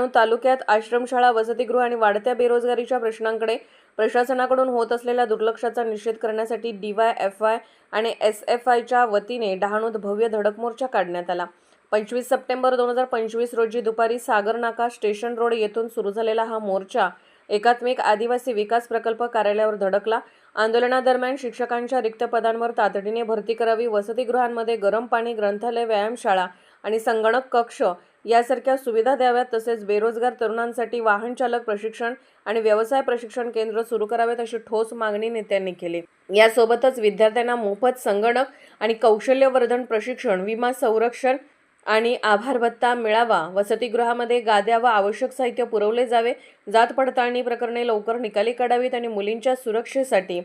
डहाणू तालुक्यात आश्रमशाळा वसतिगृह आणि वाढत्या बेरोजगारीच्या प्रश्नांकडे प्रशासनाकडून होत असलेल्या दुर्लक्षाचा निषेध करण्यासाठी डीवाय एफ आय आणि एस एफ आयच्या वतीने डहाणूत भव्य धडक मोर्चा काढण्यात आला. पंचवीस सप्टेंबर दोन हजार पंचवीस रोजी दुपारी सागर नाका स्टेशन रोड येथून सुरू झालेला हा मोर्चा एकात्मिक आदिवासी विकास प्रकल्प कार्यालयावर धडकला. आंदोलनादरम्यान शिक्षकांच्या रिक्त पदांवर तातडीने भरती करावी वसतिगृहांमध्ये गरम पाणी ग्रंथालय व्यायामशाळा आणि संगणक कक्ष यासारख्या सुविधा द्याव्यात तसेच बेरोजगार तरुणांसाठी वाहन चालक प्रशिक्षण आणि व्यवसाय प्रशिक्षण केंद्र सुरू करावेत अशी ठोस मागणी नेत्यांनी केली. यासोबतच विद्यार्थ्यांना मोफत संगणक आणि कौशल्यवर्धन प्रशिक्षण विमा संरक्षण आणि आभार भत्ता मिळावा वसतिगृहामध्ये गाद्या व आवश्यक साहित्य पुरवले जावे जात पडताळणी प्रकरणे लवकर निकाली काढावीत आणि मुलींच्या सुरक्षेसाठी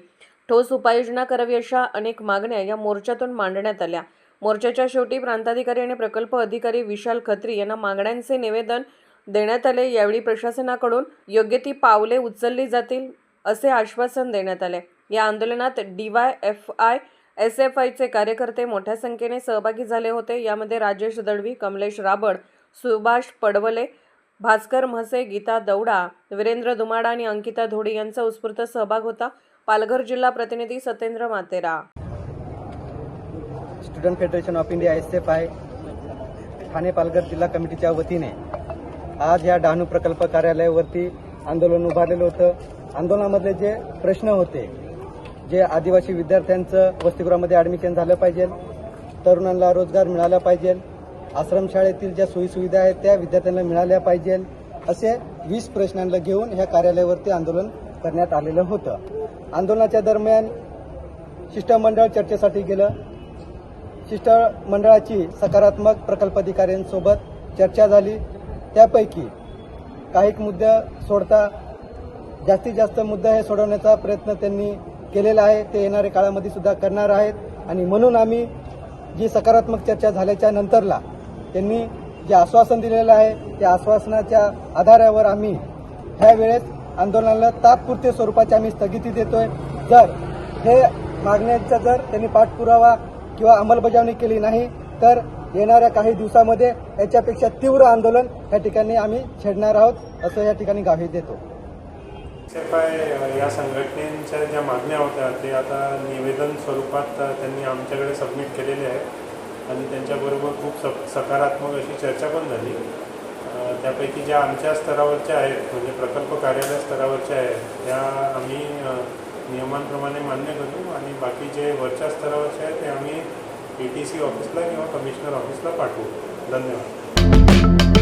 ठोस उपाययोजना करावी अशा अनेक मागण्या या मोर्चातून मांडण्यात आल्या. मोर्चाच्या शेवटी प्रांताधिकारी आणि प्रकल्प अधिकारी विशाल खत्री यांना मागण्यांचे निवेदन देण्यात आले. यावेळी प्रशासनाकडून योग्य ती पावले उचलली जातील असे आश्वासन देण्यात आले. या आंदोलनात D Y F I S F आयचे कार्यकर्ते मोठ्या संख्येने सहभागी झाले होते. यामध्ये राजेश दळवी कमलेश राबड सुभाष पडवले भास्कर म्हसे गीता दौडा वीरेंद्र दुमाडा आणि अंकिता धोडी यांचा उत्स्फूर्त सहभाग होता. पालघर जिल्हा प्रतिनिधी Satyendra Matera student federation of India S F I Thane Palghar जिल्हा कमिटीच्या वतीने आज या डहाणू प्रकल्प कार्यालयावरती आंदोलन उभारलेलं होतं. आंदोलनामधले जे प्रश्न होते जे आदिवासी विद्यार्थ्यांचं वसतिगृहामध्ये ॲडमिशन झालं पाहिजे तरुणांना रोजगार मिळाला पाहिजे आश्रमशाळेतील ज्या सोयीसुविधा आहेत त्या विद्यार्थ्यांना मिळाल्या पाहिजे असे वीस प्रश्नांना घेऊन ह्या कार्यालयावरती आंदोलन करण्यात आलेलं होतं. आंदोलनाच्या दरम्यान शिष्टमंडळ चर्चेसाठी गेलं शिष्टमंडळाची सकारात्मक प्रकल्प अधिकाऱ्यांसोबत चर्चा झाली. त्यापैकी काही मुद्दे सोडता जास्तीत जास्त मुद्दे हे सोडवण्याचा प्रयत्न त्यांनी केलेला आहे. ते येणाऱ्या काळामध्ये सुद्धा करणार आहेत. आणि म्हणून आम्ही जी सकारात्मक चर्चा झाल्याच्या नंतरला त्यांनी जे आश्वासन दिलेलं आहे त्या आश्वासनाच्या आधारावर आम्ही ह्या वेळेस आंदोलनाला तात्पुरते स्वरूपाची आम्ही स्थगिती देतोय. जर हे मागण्यांचा जर त्यांनी पाठपुरावा किंवा अंमलबजावणी केली नाही तर येणाऱ्या काही दिवसामध्ये याच्यापेक्षा तीव्र आंदोलन या ठिकाणी आम्ही छेडणार आहोत असं या ठिकाणी गावी देतो. एफ या संघटनेच्या ज्या मागण्या होत्या ते आता निवेदन स्वरूपात त्यांनी आमच्याकडे सबमिट केलेले आहेत. आणि त्यांच्याबरोबर खूप स सकारात्मक अशी चर्चा पण झाली. त्यापैकी ज्या आमच्या स्तरावरच्या आहेत म्हणजे प्रकल्प कार्यालय स्तरावरच्या आहेत त्या आम्ही नियमांप्रमाणे मान्य करू आणि बाकी जे वरच्या स्तरावरचे आहे ते आम्ही ए टी सी ऑफिसला किंवा कमिशनर ऑफिसला पाठवू. धन्यवाद.